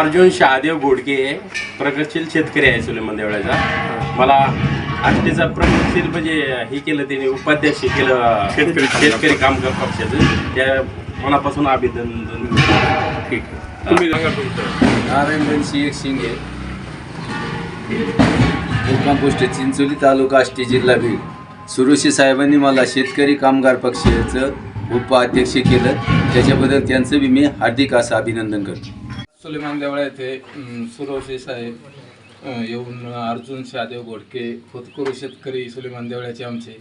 अर्जुन शहादेव घोडके प्रगतशील शेतकरी आहे सुलेमान देवळाचा. मला आष्टीचा प्रगतशील म्हणजे हे केलं त्याने उपाध्यक्ष केलं शेतकरी कामगार. शेतकरी कामगार पक्षाचं. त्या मनापासून अभिनंदन ठीक आहे. तुम्ही सांगा तुमचं. नारायण सिंह शिंगे मुक्काम पोस्ट चिंचोली तालुका आष्टी जिल्हा बीड. सुरोशी साहेबांनी मला शेतकरी कामगार पक्षाचं उपाध्यक्ष केलं. त्याच्याबद्दल त्यांचं बी मी हार्दिक असं अभिनंदन करतो. सुलेमान देवळा येथे अं, सुरोशे साहेब येऊन अर्जुन शहादेव घोडके खोतकरू शेतकरी सुलेमान देवळ्याचे आमचे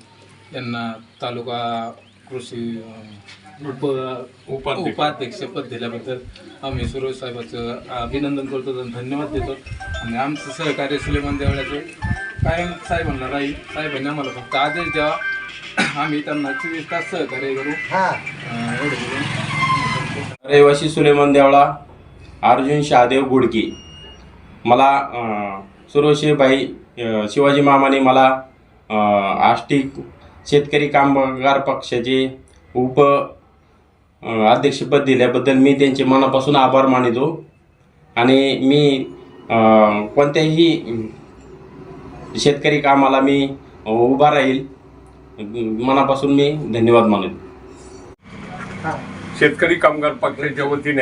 यांना तालुका कृषी उप उपाध्यक्ष. उपाध्यक्षपद दिल्याबद्दल आम्ही सुरोज साहेबाचं अभिनंदन करतो आणि धन्यवाद देतो. आणि आमचं सहकार्य सुलेमान देवळ्याचे कायम साहेबांना राहील. साहेबांनी आम्हाला फक्त आदेश द्यावा आम्ही त्यांना चोवीस तास सहकार्य करू. एवढं रहिवासी सुलेमान देवळा अर्जुन शहादेव गुडके मला अं, शिवाजी मामाने मला आष्टिक शेतकरी कामगार पक्षाचे उप अध्यक्षपद दिल्याबद्दल मी त्यांचे मनापासून आभार मानितो. आणि मी कोणत्याही शेतकरी कामाला मी उभा राहील मनापासून मी धन्यवाद मानतो. शेतकरी कामगार पक्षाच्या वतीने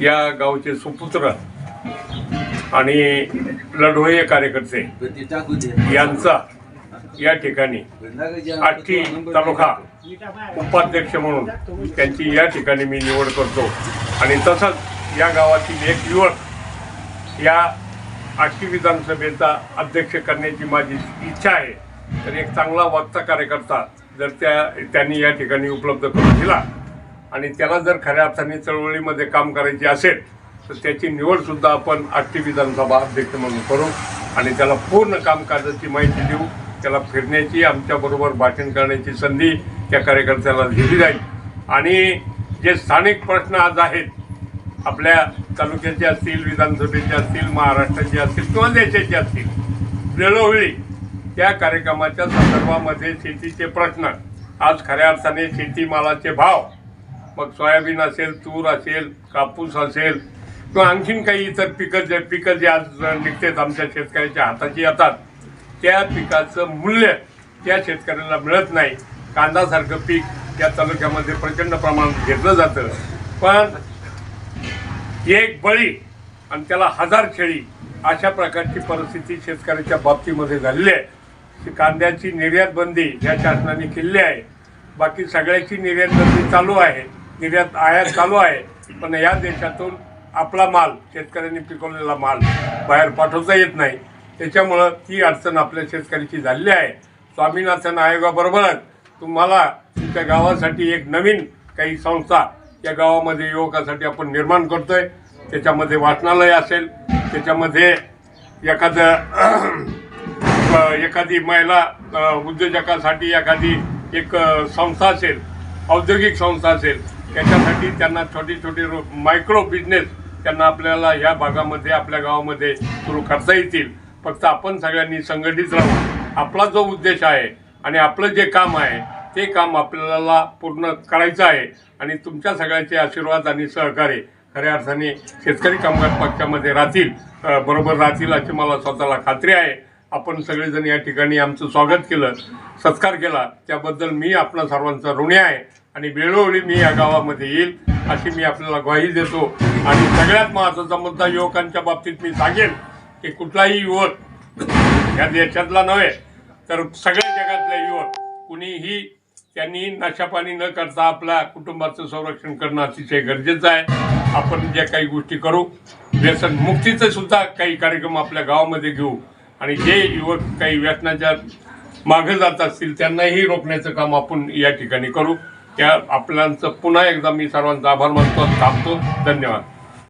या गावचे सुपुत्र आणि लढवय्ये कार्यकर्ते यांचा या ठिकाणी आष्टी तालुका उपाध्यक्ष म्हणून त्यांची या ठिकाणी मी निवड करतो. आणि तसंच या गावातील एक युवक या आठवी विधानसभेचा अध्यक्ष करण्याची माझी इच्छा आहे. तर एक चांगला वक्ता कार्यकर्ता जर त्या त्यांनी या ठिकाणी उपलब्ध करून दिला आणि त्याला जर खऱ्या अर्थाने चळवळीमध्ये काम करायचे असेल तर त्याची निवडसुद्धा आपण आष्टी विधानसभा अध्यक्ष म्हणून करू आणि त्याला पूर्ण कामकाजाची माहिती देऊ. त्याला फिरण्याची आमच्याबरोबर भाषण करण्याची संधी त्या कार्यकर्त्याला दिली जाईल. आणि जे स्थानिक प्रश्न आज आहेत आपल्या तालुक्याचे असतील विधानसभेचे असतील महाराष्ट्राचे असतील किंवा देशाचे असतील वेळोवेळी त्या कार्यक्रमाच्या संदर्भामध्ये शेतीचे प्रश्न आज खऱ्या अर्थाने शेतीमालाचे भाव मग सोयाबीन असेल तूर असेल कापूस असेल किंवा आणखीन काही इतर पिकं जे पिकं जे आज निघतात आमच्या शेतकऱ्याच्या हाताची येतात त्या पिकाचं मूल्य त्या शेतकऱ्याला मिळत नाही. कांदासारखं पीक त्या तालुक्यामध्ये प्रचंड प्रमाणात घेतलं जातं. पण एक बळी आणि त्याला हजार शेळी अशा प्रकारची परिस्थिती शेतकऱ्याच्या बाबतीमध्ये झालेली आहे. की कांद्याची निर्यात बंदी या शासनाने केलेली आहे. बाकी सगळ्याची निर्यात बंदी चालू आहे. निर्यात आयात चालू आहे पण या देशातून आपला माल शेतकऱ्यांनी पिकवलेला माल बाहेर पाठवता येत नाही. त्याच्यामुळं ती अडचण आपल्या शेतकऱ्याची झालेली आहे. स्वामीनाथन आयोगाबरोबरच तुम्हाला तुमच्या गावासाठी एक नवीन काही संस्था या गावामध्ये युवकासाठी आपण निर्माण करतो आहे त्याच्यामध्ये वाचनालय असेल त्याच्यामध्ये एखादं एखादी महिला उद्योजकासाठी एखादी एक संस्था असेल औद्योगिक संस्था असेल त्याच्यासाठी त्यांना छोटी छोटी रो मायक्रो बिझनेस त्यांना आपल्याला ह्या भागामध्ये आपल्या गावामध्ये सुरू करता येतील. फक्त आपण सगळ्यांनी संघटित राहू. आपला जो उद्देश आहे आणि आपलं जे काम आहे ते काम आपल्याला पूर्ण करायचं आहे. आणि तुमच्या सगळ्यांचे आशीर्वाद आणि सहकार्य खऱ्या अर्थाने शेतकरी कामगार पक्षामध्ये राहतील बरोबर राहतील अशी मला स्वतःला खात्री आहे. आपण सगळेजण या ठिकाणी आमचं स्वागत केलं सत्कार केला. त्याबद्दल मी आपणा सर्वांचा ऋणी आहे. आणि वेळोवेळी मी या गावामध्ये येईल अशी मी आपल्याला ग्वाही देतो. आणि सगळ्यात महत्त्वाचा मुद्दा युवकांच्या बाबतीत मी सांगेन की कुठलाही युवक या देशातला नव्हे तर सगळ्या जगातले युवक कुणीही त्यांनी नशापाणी न करता आपल्या कुटुंबाचं संरक्षण करणं अतिशय गरजेचं आहे. आपण ज्या काही गोष्टी करू व्यसन मुक्तीचे सुद्धा काही कार्यक्रम आपल्या गावामध्ये घेऊ. आणि जे युवक काही व्यसनाच्या मागे जात असतील त्यांनाही रोखण्याचं काम आपण या ठिकाणी करू. त्या आपल्यांचं पुन्हा एकदा मी सर्वांचा आभार मानतो. थांबतो. धन्यवाद.